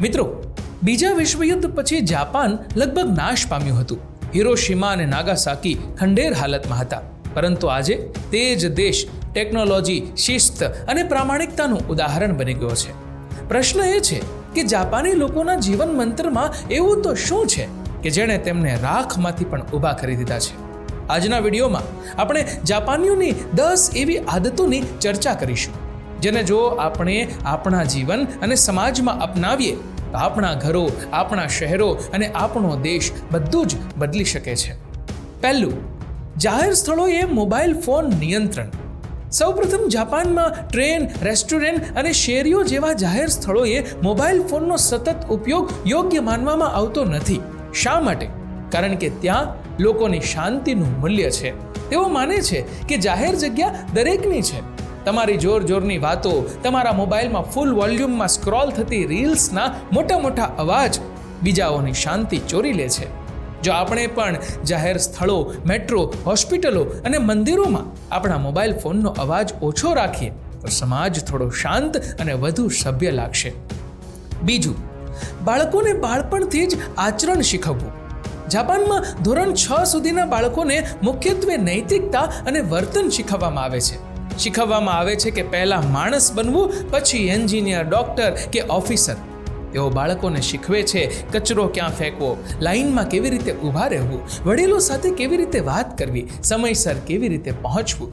મિત્રો, બીજા વિશ્વયુદ્ધ પછી જાપાન લગભગ નાશ પામ્યું હતું. હિરોશિમા અને નાગાસાકી ખંડેર હાલતમાં હતા. પરંતુ આજે તે જ દેશ ટેકનોલોજી, શિસ્ત અને પ્રામાણિકતાનું ઉદાહરણ બની ગયો છે. પ્રશ્ન એ છે કે જાપાની લોકોના જીવન મંત્રમાં એવું તો શું છે કે જેણે તેમને રાખમાંથી પણ ઊભા કરી દીધા છે? આજના વિડીયોમાં આપણે જાપાનીઓની દસ એવી આદતોની ચર્ચા કરીશું. જેને જો આપણે આપણા જીવન અને સમાજમાં અપનાવીએ, તો આપણા ઘરો, આપણા શહેરો અને આપણો દેશ બધું જ બદલી શકે છે. પહેલું, જાહેર સ્થળોએ મોબાઈલ ફોન નિયંત્રણ. સૌપ્રથમ જાપાનમાં ટ્રેન, રેસ્ટોરન્ટ અને શેરીઓ જેવા જાહેર સ્થળોએ મોબાઈલ ફોનનો સતત ઉપયોગ યોગ્ય માનવામાં આવતો નથી. શા માટે? કારણ કે ત્યાં લોકોની શાંતિનું મૂલ્ય છે. તેઓ માને છે કે જાહેર જગ્યા દરેકની છે. તમારી જોર જોરની વાતો, તમારા મોબાઈલમાં ફૂલ વોલ્યુમમાં સ્ક્રોલ થતી રીલ્સના મોટા મોટા અવાજ બીજાઓની શાંતિ ચોરી લે છે. જો આપણે પણ જાહેર સ્થળો મેટ્રો હોસ્પિટલો અને મંદિરોમાં આપણા મોબાઈલ ફોનનો અવાજ ઓછો રાખીએ, તો સમાજ થોડો શાંત અને વધુ સભ્ય લાગશે. બીજું, બાળકોને બાળપણથી જ આચરણ શીખવવું. જાપાનમાં ધોરણ છ સુધીના બાળકોને મુખ્યત્વે નૈતિકતા અને વર્તન શીખવવામાં આવે છે. શીખવવામાં આવે છે કે પહેલાં માણસ બનવું, પછી એન્જિનિયર, ડોક્ટર કે ઓફિસર. તેઓ બાળકોને શીખવે છે કચરો ક્યાં ફેંકવો, લાઇનમાં કેવી રીતે ઊભા રહેવું, વડીલો સાથે કેવી રીતે વાત કરવી, સમયસર કેવી રીતે પહોંચવું.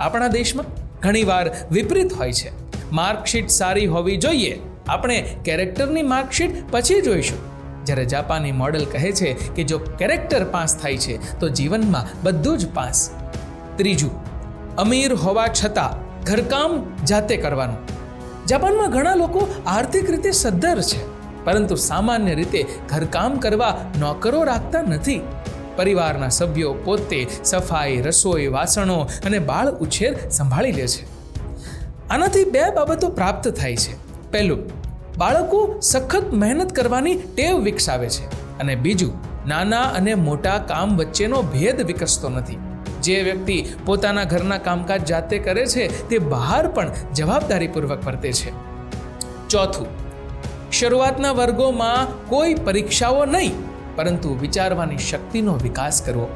આપણા દેશમાં ઘણીવાર વિપરીત હોય છે. માર્કશીટ સારી હોવી જોઈએ. આપણે કેરેક્ટરની માર્કશીટ પછી જોઈશું. જ્યારે જાપાની મોડેલ કહે છે કે જો કેરેક્ટર પાસ થાય છે, તો જીવનમાં બધું જ પાસ. ત્રીજું અમીર હોવા છતાં ઘરકામ જાતે કરવાનું. જાપાનમાં ઘણા લોકો આર્થિક રીતે સદ્ધર છે, પરંતુ સામાન્ય રીતે ઘરકામ કરવા નોકરો રાખતા નથી. પરિવારના સભ્યો પોતે સફાઈ, રસોઈ, વાસણો અને બાળ ઉછેર સંભાળી લે છે. આનાથી બે બાબતો પ્રાપ્ત થાય છે. પહેલું, બાળકો સખત મહેનત કરવાની ટેવ વિકસાવે છે અને બીજું, નાના અને મોટા કામ વચ્ચેનો ભેદ વિકસતો નથી. જે વ્યક્તિ પોતાના ઘરના કામકાજ જાતે કરે છે, તે બહાર પણ જવાબદારીપૂર્વક વર્તે છે. ચોથું, શરૂઆતના વર્ગોમાં કોઈ પરીક્ષાઓ નહીં, પરંતુ વિચારવાની શક્તિનો વિકાસ કરવો.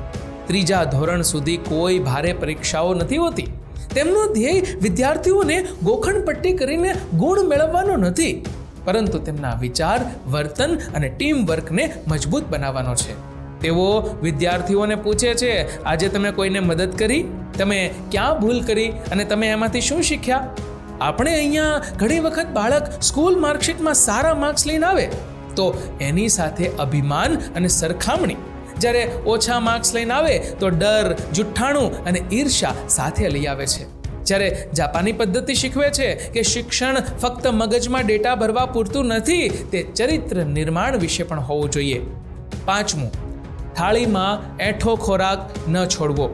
ત્રીજા ધોરણ સુધી કોઈ ભારે પરીક્ષાઓ નથી હોતી. તેમનો ધ્યેય વિદ્યાર્થીઓને ગોખણપટ્ટી કરીને ગુણ મેળવવાનો નથી. પરંતુ તેમના વિચાર, વર્તન અને ટીમ વર્કને મજબૂત બનાવવાનો છે. તેઓ વિદ્યાર્થીઓને પૂછે છે, આજે તમે કોઈને મદદ કરી? તમે ક્યાં ભૂલ કરી? અને તમે એમાંથી શું શીખ્યા? આપણે અહીંયા ઘણી વખત બાળક સ્કૂલ માર્કશીટમાં સારા માર્ક્સ લઈને આવે, તો એની સાથે અભિમાન અને સરખામણી. જ્યારે ઓછા માર્ક્સ લઈને આવે, તો ડર, જુઠ્ઠાણું અને ઈર્ષા સાથે લઈ આવે છે. જ્યારે જાપાની પદ્ધતિ શીખવે છે કે શિક્ષણ ફક્ત મગજમાં ડેટા ભરવા પૂરતું નથી, તે ચરિત્ર નિર્માણ વિશે પણ હોવું જોઈએ. પાંચમું થાળીમાં એઠો ખોરાક ન છોડવો.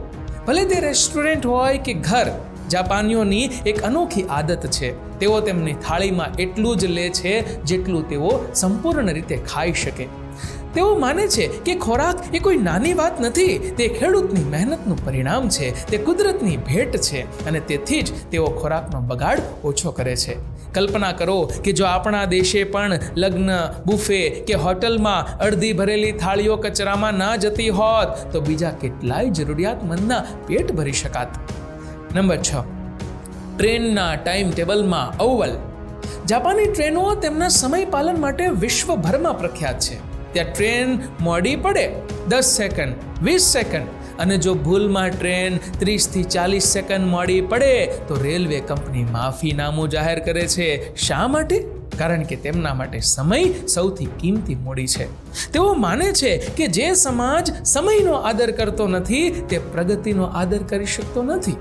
ભલે તે રેસ્ટોરન્ટ હોય કે ઘર, જાપાનીઓની એક અનોખી આદત છે. તેઓ તેમની થાળીમાં એટલું જ લે છે જેટલું તેઓ સંપૂર્ણ રીતે ખાઈ શકે. તેઓ માને છે કે ખોરાક એ કોઈ નાની વાત નથી, તે ખેડૂતની મહેનતનું પરિણામ છે, તે કુદરતની ભેટ છે અને તેથી જ તેઓ ખોરાકનો બગાડ ઓછો કરે છે. કલ્પના કરો કે જો આપણા દેશે પણ લગ્ન, બુફે કે હોટલમાં અડધી ભરેલી થાળીઓ કચરામાં ના જતી હોત, તો બીજા કેટલાય જરૂરિયાતમંદના પેટ ભરી શકાત. નંબર છ. ટ્રેનના ટાઈમ ટેબલમાં અવ્વલ. જાપાની ટ્રેનો તેમના સમય પાલન માટે વિશ્વભરમાં પ્રખ્યાત છે. ત્યાં ટ્રેન મોડી પડે દસ સેકન્ડ, વીસ સેકન્ડ અને જો ભૂલમાં ટ્રેન ત્રીસથી ચાલીસ સેકન્ડ મોડી પડે, તો રેલવે કંપની માફીનામું જાહેર કરે છે. શા માટે? કારણ કે તેમના માટે સમય સૌથી કિંમતી મૂડી છે. તેઓ માને છે કે જે સમાજ સમયનો આદર કરતો નથી, તે પ્રગતિનો આદર કરી શકતો નથી.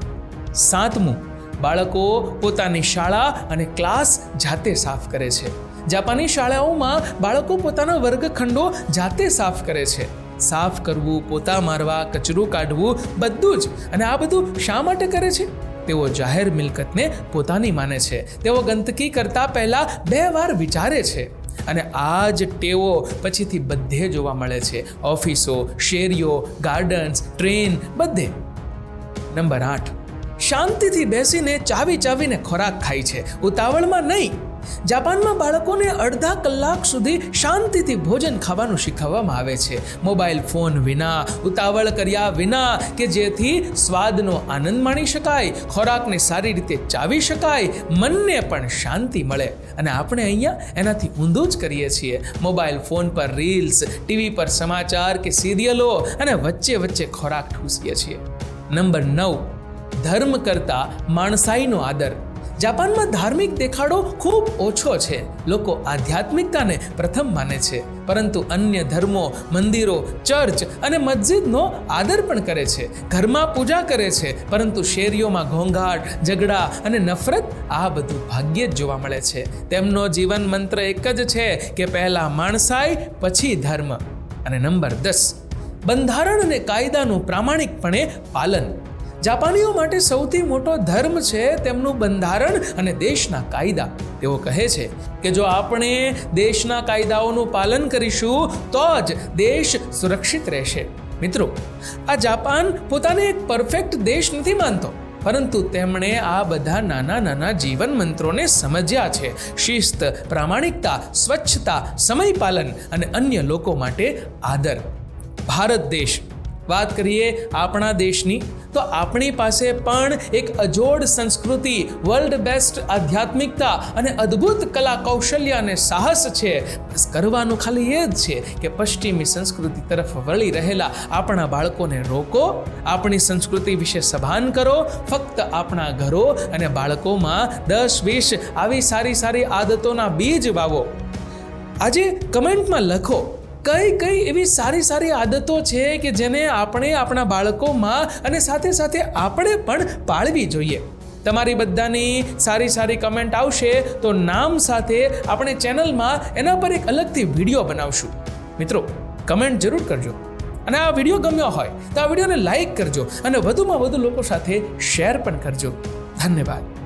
સાતમું, બાળકો પોતાની શાળા અને ક્લાસ જાતે સાફ કરે છે. જાપાની શાળાઓમાં બાળકો પોતાના વર્ગખંડો જાતે સાફ કરે છે. સાફ કરવું, પોતા મારવા, કચરું કાઢવું, બધું જ. અને આ બધું શા માટે કરે છે? તેઓ જાહેર મિલકતને પોતાની માને છે. તેઓ ગંદકી કરતા પહેલાં બે વાર વિચારે છે. અને આ જ ટેવો પછીથી બધે જોવા મળે છે. ઓફિસો, શેરીઓ, ગાર્ડન્સ, ટ્રેન, બધે. નંબર આઠ. શાંતિથી બેસીને ચાવી ચાવીને ખોરાક ખાય છે. ઉતાવળમાં નહીં. જાપાનમાં બાળકોને અડધા કલાક સુધી શાંતિથી ભોજન ખાવાનું શીખવવામાં આવે છે. મોબાઈલ ફોન વિના, ઉતાવળ કર્યા વિના કે જેથી સ્વાદનો આનંદ માણી શકાય, ખોરાકને સારી રીતે ચાવી શકાય, મનને પણ શાંતિ મળે. અને આપણે અહીંયા એનાથી ઊંધું જ કરીએ છીએ. મોબાઈલ ફોન પર રીલ્સ, ટીવી પર સમાચાર કે સિરિયલો અને વચ્ચે વચ્ચે ખોરાક ઠૂસીએ છીએ. નંબર નવ, ધર્મ કરતાં માણસાઈનો આદર. જાપાનમાં ધાર્મિક દેખાડો ખૂબ ઓછો છે. લોકો આધ્યાત્મિકતાને પ્રથમ માને છે, પરંતુ અન્ય ધર્મો, મંદિરો, ચર્ચ અને મસ્જિદનો આદર પણ કરે છે. ઘરમાં પૂજા કરે છે, પરંતુ શેરીઓમાં ઘોંઘાટ, ઝઘડા અને નફરત આ બધું ભાગ્યે જ જોવા મળે છે. તેમનો જીવન મંત્ર એક જ છે કે પહેલાં માણસાઈ, પછી ધર્મ. અને નંબર દસ, બંધારણ અને કાયદાનું પ્રામાણિકપણે પાલન. જાપાનીઓ માટે સૌથી મોટો ધર્મ છે તેમનું બંધારણ અને દેશના કાયદા. તેઓ કહે છે કે જો આપણે દેશના કાયદાઓનું પાલન કરીશું, તો જ દેશ સુરક્ષિત રહેશે. મિત્રો, આ જાપાન પોતાને એક પરફેક્ટ દેશ નથી માનતો, પરંતુ તેમણે આ બધા નાના નાના જીવન મંત્રોને સમજ્યા છે. શિસ્ત, પ્રામાણિકતા, સ્વચ્છતા, સમય પાલન અને અન્ય લોકો માટે આદર. ભારત દેશ, વાત કરીએ આપણા દેશની. તો આપણી પાસે પણ એક અજોડ સંસ્કૃતિ વર્લ્ડ બેસ્ટ આધ્યાત્મિકતા અને અદ્ભુત કલા કૌશલ્ય અને સાહસ છે. બસ કરવાનું ખાલી એ જ છે કે પશ્ચિમી સંસ્કૃતિ તરફ વળી રહેલા આપણા બાળકોને રોકો, આપણી સંસ્કૃતિ વિશે સભાન કરો, ફક્ત આપણા ઘરો અને બાળકોમાં દસ વીસ આવી સારી સારી આદતોના બીજ વાવો. આજે કમેન્ટમાં લખો કઈ કઈ એવી સારી સારી આદતો છે કે જેને આપણે આપણા બાળકોમાં અને સાથે સાથે આપણે પણ પાળવી જોઈએ? તમારી બધાની સારી સારી કમેન્ટ આવશે તો નામ સાથે આપણે ચેનલમાં એના પર એક અલગથી વીડિયો બનાવશું. મિત્રો કમેન્ટ જરૂર કરજો. અને આ વીડિયો ગમ્યો હોય તો આ વિડીયોને લાઈક કરજો અને વધુમાં વધુ લોકો સાથે શેર પણ કરજો. ધન્યવાદ.